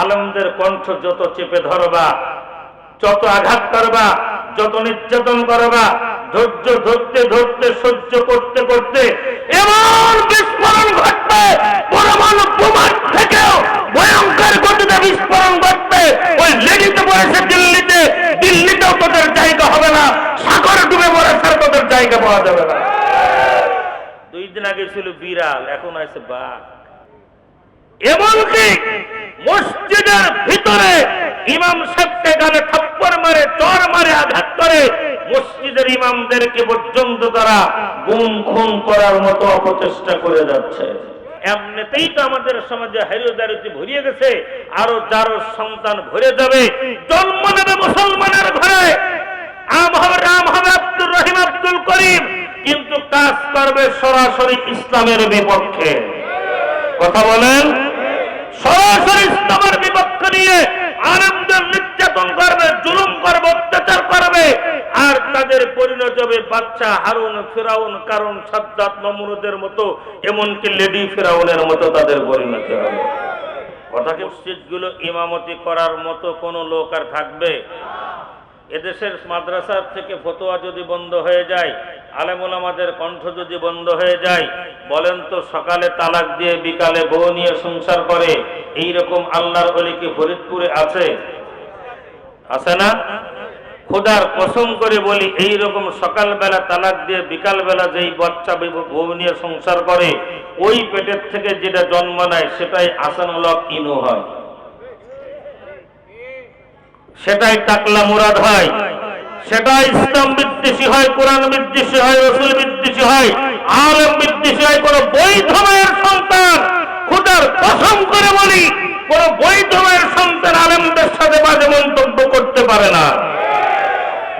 আলমদের কণ্ঠ যত চেপে ধরবা, যত আঘাত করবা, যত নির্যাতন করবা, ধৈর্য ধরতে ধরতে, সহ্য করতে করতে এমন বিস্ফোরণ ঘটবে। পরমাণু বোমার থেকেও ভয়ঙ্কর গতিতে বিস্ফোরণ ঘটবে। ওই লেডিতে পড়েছে দিল্লিতে, দিল্লিতেও তোদের জায়গা হবে না। সাগর ডুবে পড়েছে তোদের জায়গা পাওয়া যাবে না। দুই দিন আগে ছিল বিড়াল, এখন আছে বাঘ। এমনকি মসজিদের ভিতরে ইমাম সাহেবকে গানে থাপ্পড় মারে, চর মারে, আঘাত করে। মসজিদের ইমামদেরকে পর্যন্ত তারা গুম খুন করার মতো অপচেষ্টা করে যাচ্ছে। এমনিতেই তো আমাদের সমাজে হারিদারিতে ভরিয়ে গেছে, আরও যারো সন্তান ভরে যাবে, জন্ম নেবে মুসলমানের ঘরে। আম হবে, রাম হবে, আব্দুর রহিম, আব্দুল করিম, কিন্তু কাজ করবে সরাসরি ইসলামের বিপক্ষে। কথা বলেন? সরাসরি ইসলামের নিয়ে নির্যাতন করবে, জুলুম করবে, অত্যাচার করবে। আর তাদের পরিণত হবে বাচ্চা হারুন, ফেরাউন কারণ সাদ্দাত মতো, এমনকি লেডি ফেরাউনের মতো তাদের পরিণত হবে। কথাকে মসজিদগুলো ইমামতি করার মতো কোনো লোক আর থাকবে? এদেশের মাদ্রাসার থেকে ফতোয়া যদি বন্ধ হয়ে যায় আলেমুলামাদের কণ্ঠ যদি বন্ধ হয়ে যায়, বলেন তো সকালে তালাক দিয়ে বিকালে বউ নিয়ে সংসার করে এই রকম আল্লাহর অলি কি ফরিদপুরে আছে? আছে না? খোদার কসম করে বলি এই রকম সকালবেলা তালাক দিয়ে বিকালবেলা যেই বাচ্চা বউ- নিয়ে সংসার করে, ওই পেটের থেকে যেটা জন্ম নেয়, সেটাই আসানুলক ইনু হয়। সেটাই টাকলা মুরাদ হয়। সেটাই ইসলাম বিদ্বেষী হয়, কোরআন বিদ্বেষী হয়, রসুল বিদ্বেষী হয়, আলম বিদ্বেষী হয়, কোন বৈধ মায়ের সন্তান খুদার কসম করে বলি, কোন বৈধ মায়ের সন্তান আলেমদের সাথে বাজে মন্তব্য করতে পারে না।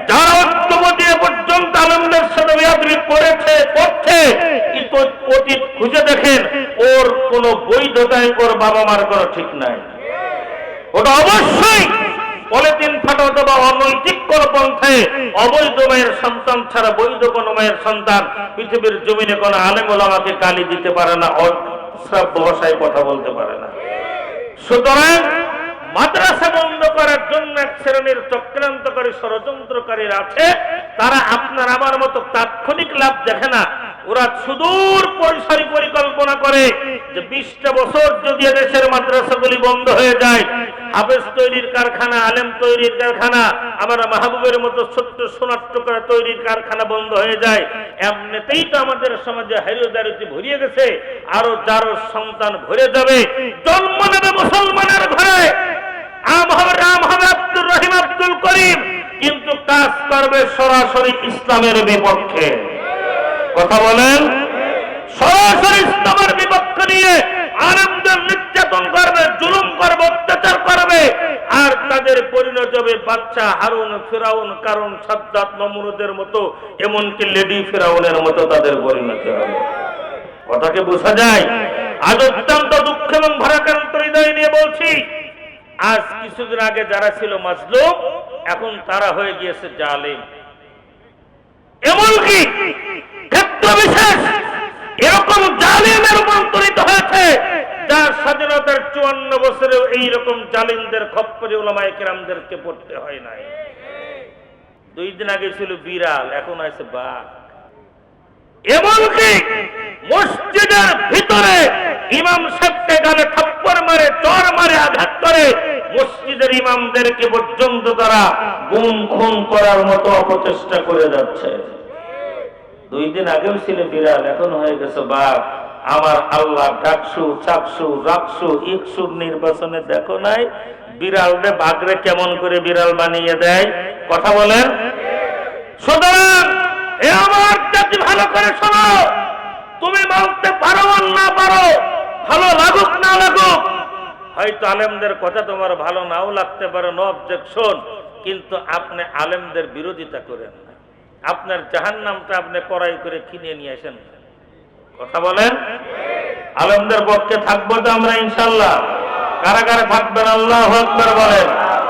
যারা ঐক্যবতী এ পর্যন্ত আলমদের সাথে বেয়াদবি করেছে, করছে অতীত খুঁজে দেখেন, ওর কোনো বৈধতায় ওর বাবা মার কোনো ঠিক নাই। ওটা অবশ্যই পলিথিন ফাটা অথবা অনৈতিক কোন পন্থায় অবৈধ মায়ের সন্তান ছাড়া বৈধ কোন মায়ের সন্তান পৃথিবীর জমিনে কোন আলেম ওলামাকে গালি দিতে পারে না অশ্রাব্য ভাষায় কথা বলতে পারে না। সুতরাং মাদ্রাসা বন্ধ করার জন্য এক শ্রেণির চক্রান্তকারী ষড়যন্ত্রকারীর আছে তারা আপনার আমার মতো তাৎক্ষণিক লাভ দেখে না। ওরা সুদূর পরিসরী পরিকল্পনা করে যে বিশটা বছর যদি দেশের মাদ্রাসাগুলি বন্ধ হয়ে যায়, হাফেজ তৈরির কারখানা, আলেম তৈরির কারখানা, আমার মাহবুবের মতো ছোট্ট সোনাট্য করা তৈরির কারখানা বন্ধ হয়ে যায়, এমনিতেই তো আমাদের সমাজে হারিদারিতে ভরিয়ে গেছে, আরও যারো সন্তান ভরে যাবে, জন্ম নেবে মুসলমানের ঘরে। আম হবে হবে রহিম, আব্দুল করিম, কিন্তু কাজ করবে সরাসরি ইসলামের বিপক্ষে। কথা বলেন। সরাসরি ইসলামের বিপক্ষ নিয়ে আনন্দের নির্যাতন করবে, জুলুম করবে, অত্যাচার করবে। আর তাদের পরিণত হবে বাচ্চা হারুন ফেরাউন, কারণ সাদ্দাত নমরুদের মতো, এমনকি লেডি ফেরাউনের মতো তাদের পরিণতি হবে। কথাকে বোঝা যায়? আজ অত্যন্ত দুঃখ এবং ভারাক্রান্ত হৃদয় নিয়ে বলছি, আজ কিছুদিন আগে যারা ছিল মাজলুম, এখন তারা হয়ে গিয়েছে জালিম। এমনকি বিশেষ এরকম জালিমের রূপান্তরিত হয়েছে, যার স্বাধীনতার চুয়ান্ন বছরেও এইরকম জালিমদের খপ্পরে ওলামায় কিরামদেরকে পড়তে হয় নাই। দুই দিন আগে ছিল বিড়াল, এখন আছে বাঘ। এমনকি মসজিদের ভিতরে ইমাম সাহেবকে গানে থাপ্পড় মারে, চর মারে, আঘাত করে মসজিদের ইমামদেরকে পর্যন্ত তারা গুম খুন করার মতো অপচেষ্টা করে যাচ্ছে। দুই দিন আগেও ছিল বিড়াল, এখন হয়ে গেছে বাঘ। আমার আল্লাহ ডাকসু, চাকসু, রাকসু, ইকসুর নির্বাচনে দেখো নাই, বিড়ালরে বাঘরে কেমন করে বিড়াল বানিয়ে দেয়। কথা বলেন? সুতরাং এ আমার জাতি ভালো করে শোনো। তুমি মানতে পারো না পারো, ভালো লাগুক না লাগুক। হয়তো আলেমদের কথা তোমার ভালো নাও লাগতে পারে, নো অবজেকশন, কিন্তু আপনি আলেমদের বিরোধিতা করেন। আপনার জাহান নামটা আপনি কড়াই করে কিনে নিয়ে আসেন। কথা বলেন? আলমদের পক্ষে থাকব তো আমরা ইনশাল্লাহ। কারা কারা থাকবেন, আল্লাহ হকবার বলেন।